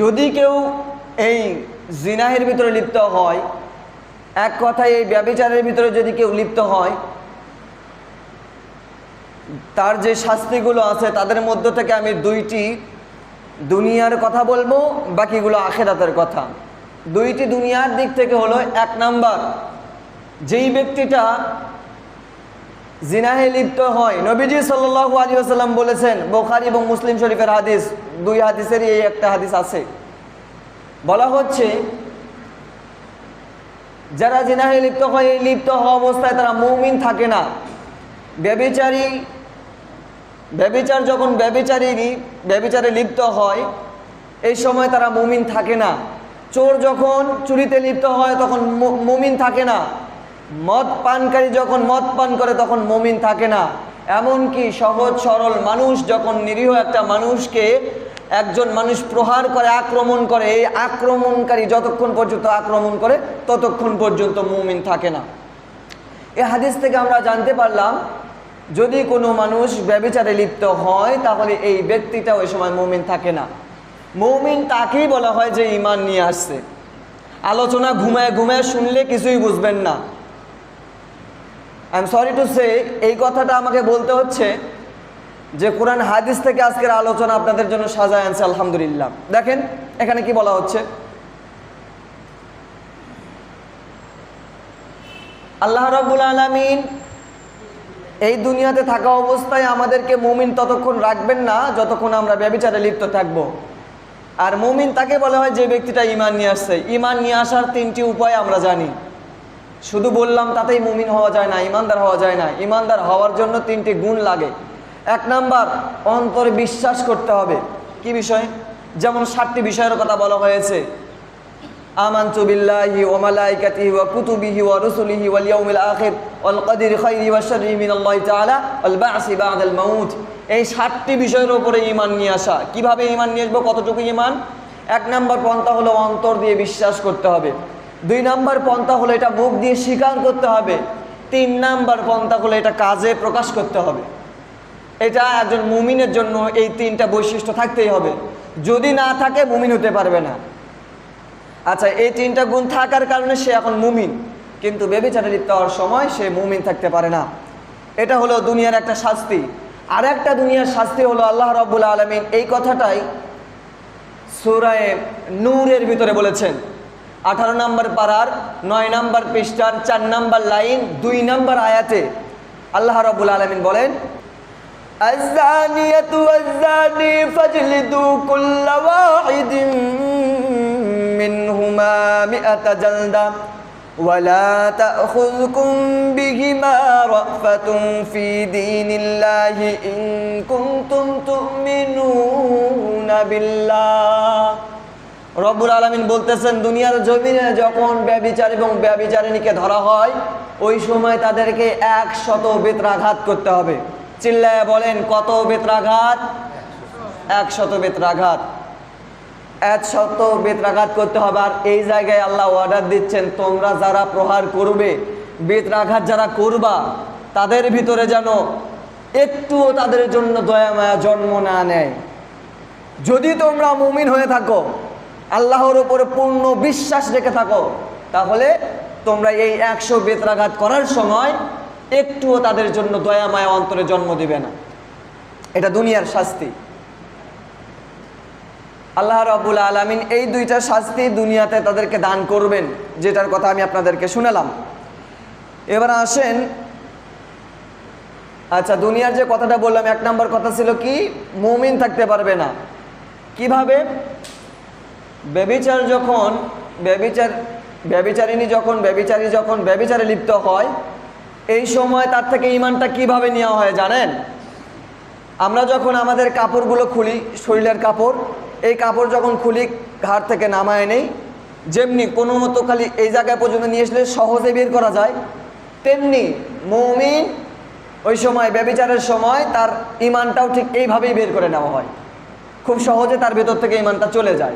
যদি কেউ এই জিনাহের ভিতরে লিপ্ত হয়, এক কথায় এই ব্যবিচারের ভিতরে যদি কেউ লিপ্ত হয়, তার যে শাস্তিগুলো আছে তাদের মধ্য থেকে আমি দুইটি দুনিয়ার কথা বলব, বাকিগুলো আখেরাতের কথা। দুইটি দুনিয়ার দিক থেকে হলো এক নাম্বার, যেই ব্যক্তিটা জিনাহে লিপ্ত হয়। নবীজি সাল্লু আলী আসাল্লাম বলেছেন, বোখারি এবং মুসলিম শরীফের হাদিস, দুই হাদিসেরই এই একটা হাদিস আছে। বলা হচ্ছে, যারা জিনাহে লিপ্ত হয়, এই লিপ্ত হওয়া অবস্থায় তারা মৌমিন থাকে না। ব্যবিচারী, ব্যবিচার যখন ব্যবিচারী ব্যবিচারে লিপ্ত হয়, এই সময় তারা মুমিন থাকে না। চোর যখন চুরিতে লিপ্ত হয়, তখন মুমিন থাকে না। মদ পানকারী যখন মদ পান করে তখন মুমিন থাকে না। এমনকি সহজ সরল মানুষ যখন নিরীহ একটা মানুষকে একজন মানুষ প্রহার করে, আক্রমণ করে, এই আক্রমণকারী যতক্ষণ পর্যন্ত আক্রমণ করে, ততক্ষণ পর্যন্ত মুমিন থাকে না। এ হাদিস থেকে আমরা জানতে পারলাম, যদি কোনো মানুষ ব্যবিচারে লিপ্ত হয়, তাহলে এই ব্যক্তিটা ওই সময় মৌমিন থাকে না। মৌমিন তাকেই বলা হয় যে ইমান নিয়ে আসছে। আলোচনা ঘুমায় ঘুমায় শুনলে কিছুই বুঝবেন না। I am sorry to say এই কথাটা আমাকে বলতে হচ্ছে যে কোরআন হাদিস থেকে আজকের আলোচনা আপনাদের জন্য সাজায় আনছে, আলহামদুলিল্লাহ। দেখেন, এখানে কি বলা হচ্ছে? আল্লাহ রাব্বুল আলামিন এই দুনিয়াতে থাকা অবস্থায় আমাদেরকে মুমিন ততক্ষণ রাখবেন না, যতক্ষণ আমরা ব্যবিচারে লিপ্ত থাকব। আর মুমিন তাকে বলা হয় যে ব্যক্তিটা ইমান নিয়ে আসছে। ইমান নিয়ে আসার তিনটি উপায় আমরা জানি। শুধু বললাম তাতেই মুমিন হওয়া যায় না, ইমানদার হওয়া যায় না। ইমানদার হওয়ার জন্য তিনটি গুণ লাগে। এক নাম্বার, অন্তরে বিশ্বাস করতে হবে। কি বিষয়? যেমন সাতটি বিষয়ের কথা বলা হয়েছে। এই সাতটি বিষয়ের ইমান নিয়ে আসা। ইমান নিয়ে আসব? কতটুকু ইমান এক নম্বর পন্থা হলো অন্তর দিয়ে বিশ্বাস করতে হবে। দুই নম্বর পন্থা হলো এটা মুখ দিয়ে স্বীকার করতে হবে। তিন নাম্বার পন্থা হলো এটা কাজে প্রকাশ করতে হবে। এটা একজন মুমিনের জন্য এই তিনটা বৈশিষ্ট্য থাকতেই হবে। যদি না থাকে, মুমিন হতে পারবে না। আচ্ছা এই তিনটা গুণ থাকার কারণে সে এখন মুমিন। কিন্তু বেবিচারে লিপ্ত হওয়ার সময় সে মুমিন থাকতে পারে না। এটা হলো দুনিয়ার একটা শাস্তি। আর একটা দুনিয়ার শাস্তি হলো আল্লাহ রব্বুল আলমিন এই কথাটাই সুরায় নূরের ভিতরে বলেছেন। আঠারো নম্বর পাড়ার নয় নম্বর পৃষ্ঠার চার নম্বর লাইন দুই নম্বর আয়াতে আল্লাহ রব্বুল আলমিন বলেন الزانية والزاني فاجلدوا كل واحد منهما مئة جلدة ولا تأخذكم بهما رأفة في دين الله إن كنتم تؤمنون بالله রব্বুল আলমিন বলতেছেন, দুনিয়ার জমিনে যখন ব্যবিচার এবং ব্যবিচারিণীকে ধরা হয়, ওই সময় তাদেরকে একশত বেত্রাঘাত করতে হবে। চিল্লায় বলেন, কত বেত্রাঘাত? একশত বেত্রাঘাত। একশত বেত্রাঘাত করতে হবে। আর এই জায়গায় আল্লাহ অর্ডার দিচ্ছেন, তোমরা যারা প্রহার করবে, বেত্রাঘাত যারা করবা, তাদের ভিতরে যেন একটুও তাদের জন্য দয়া মায়া জন্ম না নেয়। যদি তোমরা মুমিন হয়ে থাকো আল্লাহর উপরে পূর্ণ বিশ্বাস রেখে থাকো। তাহলে তোমরা এই একশো বেত্রাঘাত করার সময় একটুও তাদের জন্য দয়া, মায়া, অন্তরে জন্ম দিবে না। এটা দুনিয়ার শাস্তি। আল্লাহ রাবুল আলমিন এই দুইটা শাস্তি দুনিয়াতে তাদেরকে দান করবেন, যেটার কথা আমি আপনাদেরকে শুনালাম। এবার আসেন আচ্ছা দুনিয়ার যে কথাটা বললাম, এক নম্বর কথা ছিল কি? মুমিন থাকতে পারবে না। কীভাবে? ব্যবিচার যখন ব্যবিচার, ব্যবিচারিণী যখন, ব্যবিচারী যখন ব্যবিচারে লিপ্ত হয়, এই সময় তার থেকে ইমানটা কীভাবে নেওয়া হয় জানেন? আমরা যখন আমাদের কাপড়গুলো খুলি, শরীরের কাপড়, এই কাপড় যখন খুলি ঘাট থেকে নামায় নেই, যেমনি কোনো মতো খালি এই জায়গায় পর্যন্ত নিয়ে আসলে সহজে বের করা যায়, তেমনি মৌমিন ওই সময়, ব্যবিচারের সময় তার ইমানটাও ঠিক এইভাবেই বের করে নেওয়া হয়। খুব সহজে তার ভেতর থেকে ইমানটা চলে যায়।